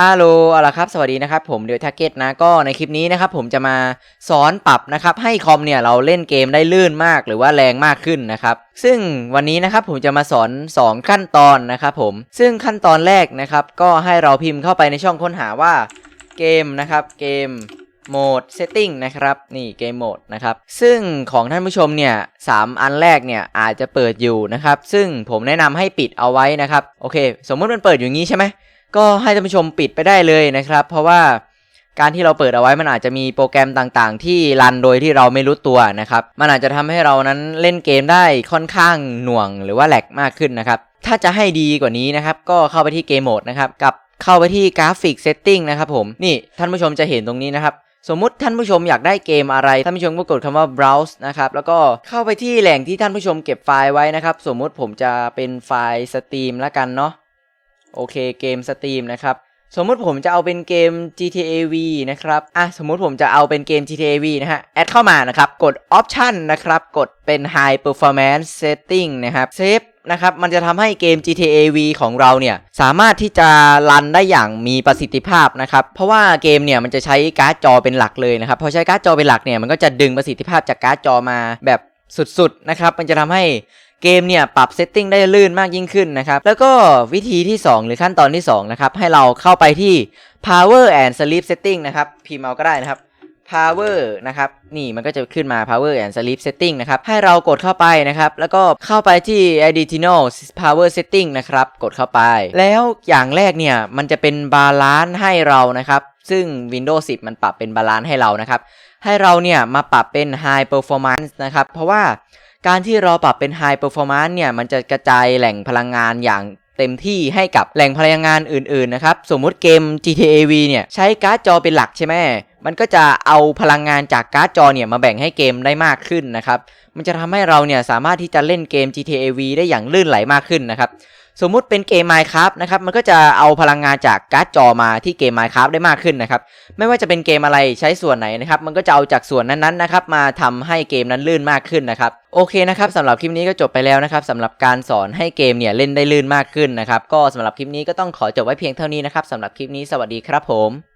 อาโลเอาละครับสวัสดีนะครับผมเด e ท a เก็ตนะก็ในคลิปนี้นะครับผมจะมาสอนปรับนะครับให้คอมเนี่ยเราเล่นเกมได้ลื่นมากหรือว่าแรงมากขึ้นนะครับซึ่งวันนี้นะครับผมจะมาสอน 2 ขั้นตอนนะครับผมซึ่งขั้นตอนแรกนะครับก็ให้เราพิมพ์เข้าไปในช่องค้นหาว่าเกมนะครับเกมโหมด setting นะครับนี่เกมโหมดนะครับซึ่งของท่านผู้ชมเนี่ยสามอันแรกเนี่ยอาจจะเปิดอยู่นะครับซึ่งผมแนะนำให้ปิดเอาไว้นะครับโอเค สมมุติมันเปิดอยู่งี้ใช่ไหม ก็ให้ท่านผู้ชมปิดไปได้เลยนะครับ เพราะว่าการที่เราเปิดเอาไว้มันอาจจะมีโปรแกรมต่างๆ ที่รันโดยที่เราไม่รู้ตัวนะครับ มันอาจจะทำให้เรานั้นเล่นเกมได้ค่อนข้างหน่วงหรือว่าแหลกมากขึ้นนะครับ ถ้าจะให้ดีกว่านี้นะครับ ก็เข้าไปที่เกมโหมดนะครับ กับเข้าไปที่กราฟิกเซตติ้งนะครับผม นี่ท่านผู้ชมจะเห็นตรงนี้นะครับ สมมุติท่านผู้ชมอยากได้เกมอะไร ท่านผู้ชมก็กดคำว่า browse นะครับ แล้วก็เข้าไปที่แหล่งที่ท่านผู้ชมเก็บไฟล์ไว้นะครับ สมมุติผมจะเป็นไฟล์สตรีมแล้วกันเนาะ โอเคเกมสตรีมนะครับสมมุติผมจะเอาเป็นเกม GTA V นะครับ อะ สมมุติผมจะเอาเป็นเกม GTA V นะฮะ แอดเข้ามานะครับ กด Option นะครับ กดเป็น High Performance Setting นะครับเซฟนะครับ มันจะทำให้เกม GTA V ของเราเนี่ย สามารถที่จะรันได้อย่างมีประสิทธิภาพนะครับ เพราะว่าเกมเนี่ย มันจะใช้การ์ดจอเป็นหลักเลยนะครับ พอใช้การ์ดจอเป็นหลักเนี่ย มันก็จะดึงประสิทธิภาพจากการ์ดจอมาแบบสุดๆ นะครับ มันจะทำให้ เกมเนี่ยปรับเซตติ้งได้ลื่นมากยิ่งขึ้นนะครับ แล้วก็วิธีที่ 2 หรือขั้นตอนที่2นะครับให้เราเข้าไปที่ power and sleep setting นะครับพิมพ์เอาก็ได้นะครับ power นะครับนี่มันก็จะขึ้นมา power and sleep setting นะครับให้เรากดเข้าไปนะครับ แล้วก็เข้าไปที่ additional power setting นะครับกดเข้าไป แล้วอย่างแรกเนี่ยมันจะเป็นบาลานซ์ให้เรานะครับ ซึ่ง Windows 10 มันปรับเป็นบาลานซ์ให้เรานะครับ ให้เราเนี่ยมาปรับเป็น high performance นะครับ เพราะว่า การที่เราปรับเป็น High Performance เนี่ยมันจะกระจายแหล่งพลังงานอย่างเต็มที่ให้กับแหล่งพลังงานอื่นๆนะครับ สมมุติเกม GTA V เนี่ยใช้การ์ดจอเป็นหลักใช่ไหมมันก็จะเอาพลังงานจากการ์ดจอเนี่ยมาแบ่งให้เกมได้มากขึ้นนะครับ มันจะทำให้เราเนี่ยสามารถที่จะเล่นเกม GTA V ได้อย่างลื่นไหลมากขึ้นนะครับ สมมุติเป็นเกม Minecraft นะครับ มันก็จะเอาพลังงานจากการ์ดจอมาที่เกม Minecraft ได้มากขึ้นนะครับ ไม่ว่าจะเป็นเกมอะไรใช้ส่วนไหนนะครับ มันก็จะเอาจากส่วนนั้นๆนะครับมาทำให้เกมนั้นลื่นมากขึ้นนะครับ โอเคนะครับสำหรับคลิปนี้ก็จบไปแล้วนะครับสำหรับการสอนให้เกมเนี่ยเล่นได้ลื่นมากขึ้นนะครับ ก็สำหรับคลิปนี้ก็ต้องขอจบไว้เพียงเท่านี้นะครับสำหรับคลิปนี้สวัสดีครับผม